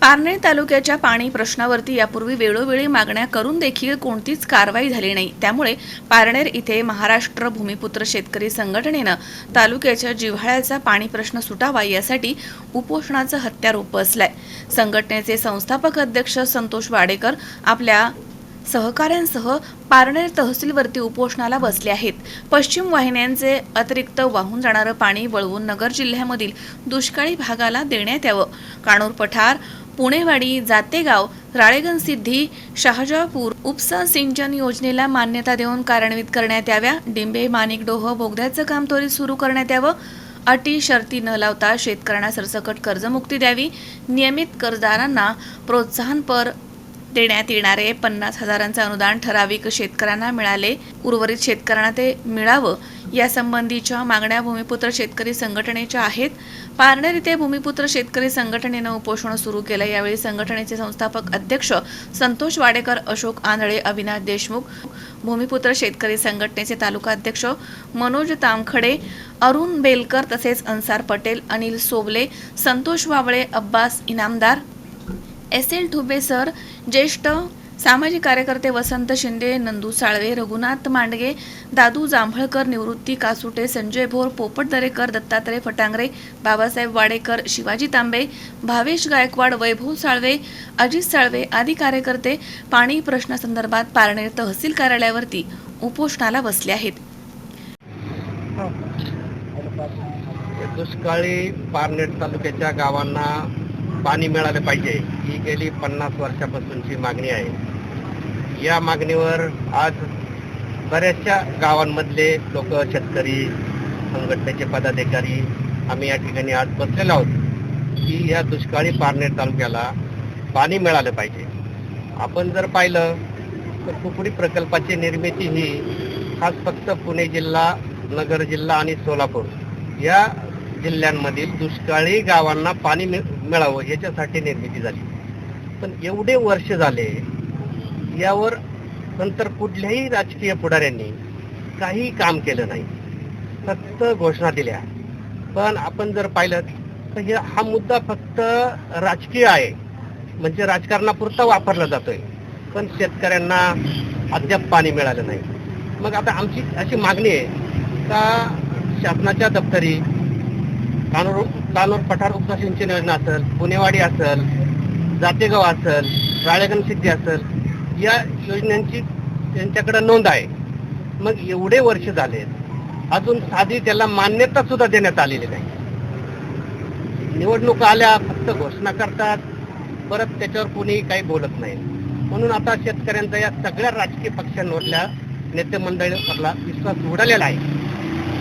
पारनेर तालुक्याच्या पाणी प्रश्नावरती यापूर्वी वेळोवेळी मागण्या करून देखील कोणतीच कारवाई झाली नाही. त्यामुळे पारनेर इथे महाराष्ट्र भूमिपुत्र शेतकरी संघटनेनं तालुक्याच्या जिव्हाळ्याचा पाणी प्रश्न सुटावा यासाठी उपोषणाचं हत्यारोप उपसलंय संघटनेचे संस्थापक अध्यक्ष संतोष वाडेकर आपल्या सहकाऱ्यांसह पारनेर तहसीलवरती उपोषणाला बसले आहेत. पश्चिम वाहिन्यांचे अतिरिक्त वाहून जाणारं पाणी वळवून नगर जिल्ह्यामधील दुष्काळी भागाला देण्यात यावं. काणूर पठार पुणेवाडी जातेगाव राळेगण सिद्धी शहाजापूर उपसा सिंचन योजनेला मान्यता देऊन कार्यान्वित करण्यात याव्या. डिंबे माणिकडोह बोगद्याचं काम त्वरित सुरू करण्यात यावं. अटी शर्ती न लावता शेतकऱ्यांना सरसकट कर्जमुक्ती द्यावी. नियमित कर्जदारांना प्रोत्साहनपर देण्यात येणारे पन्नास हजारांचं अनुदान ठराविक शेतकऱ्यांना मिळाले. उर्वरित शेतकऱ्यांना ते मिळावं यासंबंधीच्या मागण्या भूमिपुत्र शेतकरी संघटनेच्या आहेत. पारनेर इथे भूमिपुत्र शेतकरी संघटनेनं उपोषण सुरू केलं. यावेळी संघटनेचे संस्थापक अध्यक्ष संतोष वाडेकर अशोक आंधळे अविनाश देशमुख भूमिपुत्र शेतकरी संघटनेचे तालुका अध्यक्ष मनोज तामखडे अरुण बेलकर तसेच Ansar Patel Anil Soble Santosh Wavle Abbas Inamdar S L Thube sir ज्येष्ठ सामाजिक कार्यकर्ते वसंत शिंदे नंदू साळवे रघुनाथ मांडगे दादू जांभळकर निवृत्ती कासुटे संजय भोर पोपट दरेकर दत्तात्रय फटांगरे बाबासाहेब वाडेकर शिवाजी तांबे भावेश गायकवाड वैभव साळवे अजित साळवे आदी कार्यकर्ते पाणी प्रश्नासंदर्भात पारनेर तहसील कार्यालयावरती उपोषणाला बसले आहेत. दुष्काळी पारनेर तालुक्याच्या गावांना पाणी मिळालं पाहिजे. ही गेली पन्नास वर्षापासूनची मागणी आहे. या मागणीवर आज बऱ्याचशा गावांमधले लोक शेतकरी संघटनेचे पदाधिकारी आम्ही या ठिकाणी आज बसलेलो आहोत. की या दुष्काळी पारनेर तालुक्याला पाणी मिळालं पाहिजे. आपण जर पाहिलं तर कुकडी प्रकल्पाची निर्मिती ही खास फक्त पुणे जिल्हा नगर जिल्हा आणि सोलापूर या जिल्ह्यांमधील दुष्काळी गावांना पाणी मिळ- मिळावं याच्यासाठी निर्मिती झाली. पण एवढे वर्ष झाले यावर नंतर कुठल्याही राजकीय पुढाऱ्यांनी काही काम केलं नाही. फक्त घोषणा दिल्या. पण आपण जर पाहिलं तर हे हा मुद्दा फक्त राजकीय आहे. म्हणजे राजकारणापुरता वापरला जातोय. पण शेतकऱ्यांना अद्याप पाणी मिळालं नाही. मग आता आमची अशी मागणी आहे का शासनाच्या दप्तरी कानोर कानूर पठार उपसा सिंचन योजना असेल पुणेवाडी असेल जातेगाव असेल राळेगण सिद्धी असेल या योजनांची त्यांच्याकडे नोंद आहे. मग एवढे वर्ष झाले अजून साधी त्याला मान्यता सुद्धा देण्यात आलेली नाही. निवडणुका आल्या फक्त घोषणा करतात परत त्याच्यावर कोणीही काही बोलत नाही. म्हणून आता शेतकऱ्यांचा या सगळ्या राजकीय पक्षांवरल्या नेते मंडळीवरला विश्वास उडालेला आहे.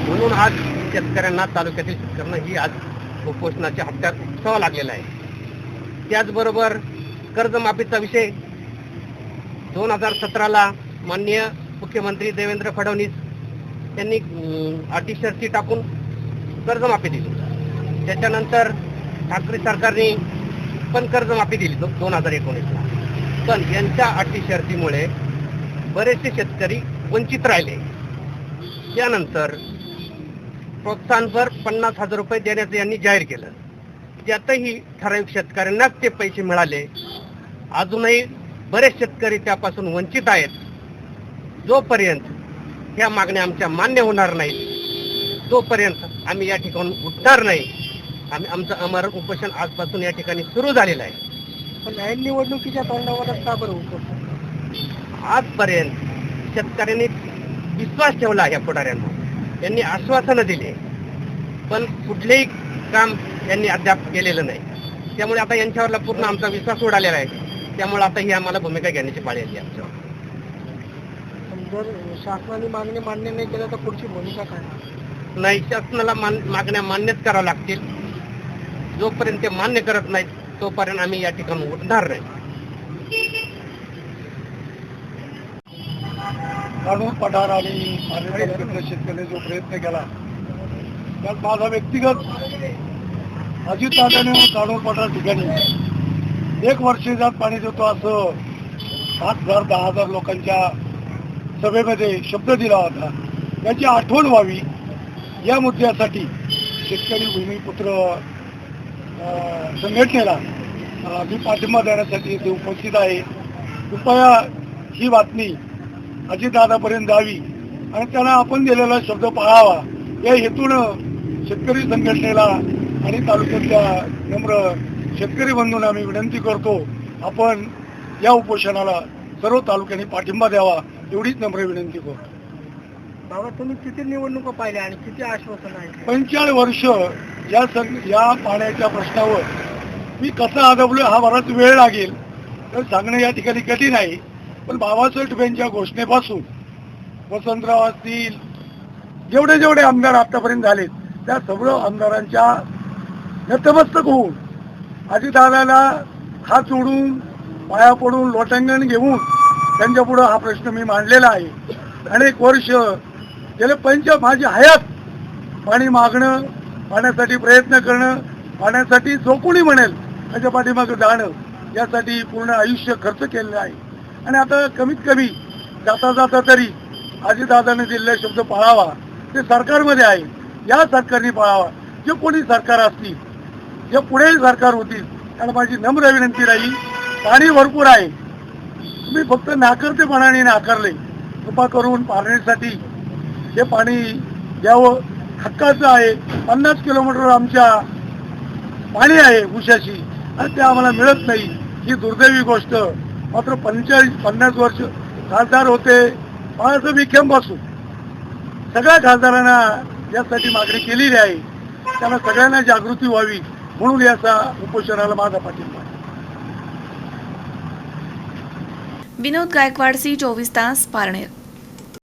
म्हणून आज शेतकऱ्यांना तालुक्यातील शेतकऱ्यांना ही आज उपोषणाचे हप्त्यात उपसावं लागलेला आहे. त्याचबरोबर कर्जमाफीचा विषय. दोन हजार सतराला माननीय मुख्यमंत्री देवेंद्र फडणवीस यांनी अटी शर्ती टाकून कर्जमाफी दिली. त्याच्यानंतर ठाकरे सरकारने पण कर्जमाफी दिली दोन हजार एकोणीसला. पण यांच्या अटी शर्तीमुळे बरेचसे शेतकरी वंचित राहिले. त्यानंतर प्रोत्साहनपर पन्नास हजार रुपये देण्याचं यांनी जाहीर केलं. त्यातही ठराविक शेतकऱ्यांनाच ते पैसे मिळाले अजूनही बरेच शेतकरी त्यापासून वंचित आहेत. जोपर्यंत ह्या मागण्या आमच्या मान्य होणार नाहीत तोपर्यंत आम्ही या ठिकाणी उठणार नाही. आम्ही आमचं अमर उपोषण आजपासून या ठिकाणी सुरू झालेलं आहे. पण या निवडणुकीच्या तोंडावरच का बरं उपोषण? आजपर्यंत शेतकऱ्यांनी विश्वास ठेवला या पुढाऱ्यांना यांनी आश्वासनं दिली. पण कुठलेही काम यांनी अद्याप केलेलं नाही. त्यामुळे आता यांच्यावरला पूर्ण आमचा विश्वास उडालेला आहे. त्यामुळे आता ही आम्हाला भूमिका घेण्याची पाळी आली आमच्यावर. जर शासनाने मागणी मान्य नाही केलं तर पुढची भूमिका काय? नाही शासनाला मान मागण्या मान्यच कराव्या लागतील. जोपर्यंत ते मान्य करत नाहीत तोपर्यंत आम्ही या ठिकाणी उठणार नाही. काढून पठार आणि शेतकऱ्याने जो प्रयत्न केला. त्यात माझा व्यक्तिगत अजित दादाने काढून पठार ठिकाणी. एक वर्षात पाणी देतो असं सात हजार दहा हजार लोकांच्या सभेमध्ये शब्द दिला होता. याची आठवण व्हावी. या मुद्द्यासाठी शेतकरी भूमिपुत्र संघटनेला मी पाठिंबा देण्यासाठी इथे उपस्थित आहे. कृपया ही बातमी अजितदादापर्यंत जावी आणि त्यांना आपण दिलेला शब्द पाळावा. या हेतून शेतकरी संघटनेला आणि तालुक्यातल्या नम्र शेतकरी बंधूंना आम्ही विनंती करतो आपण या उपोषणाला सर्व तालुक्यांनी पाठिंबा द्यावा एवढीच नम्र विनंती करतो. बाबा तुम्ही किती निवडणुका पाहिल्या आणि किती आश्वासन आहे पंचाळ वर्ष या सं या पाण्याच्या प्रश्नावर मी कसं आदबलो हा बराच वेळ लागेल. तर सांगणं या ठिकाणी कठीण आहे. पण बाबासाहेब ठुबेंच्या घोषणेपासून वसंतराव असतील जेवढे जेवढे आमदार आतापर्यंत झालेत त्या सर्व आमदारांच्या नतमस्तक होऊन अजितदादाला हात जोडून पाया पडून लोटांगण घेऊन त्यांच्या पुढं हा प्रश्न मी मांडलेला आहे. अनेक वर्ष गेले पंच माझी हयात पाणी मागणं पाण्यासाठी प्रयत्न करणं पाण्यासाठी जो कोणी म्हणेल त्याच्या पाठीमागं जाणं यासाठी पूर्ण आयुष्य खर्च केलेलं आहे. आणि आता कमीत कमी जाता जाता तरी अजितदादाने दिलेला शब्द पाळावा ते सरकारमध्ये आहे. या सरकारने पाळावा. जे कोणी सरकार असतील जे पुढेही सरकार होतील कारण माझी नम्र विनंती राहील. पाणी भरपूर आहे. तुम्ही फक्त नाकर्तेपणाने नाकारले. कृपा करून पाहण्यासाठी हे पाणी द्यावं. हक्काचं आहे. पन्नास किलोमीटर आमच्या पाणी आहे उशाशी आणि ते आम्हाला मिळत नाही. ही दुर्दैवी गोष्ट. मात्र पंचेचाळीस पन्नास वर्ष खासदार होते बाळासाहेब बसू सगळ्या खासदारांना यासाठी मागणी केलेली आहे. त्यांना सगळ्यांना जागृती व्हावी म्हणून याचा उपोषणाला माझा पाठिंबा विनोद गायकवाड सी चोवीस तास पारनेर.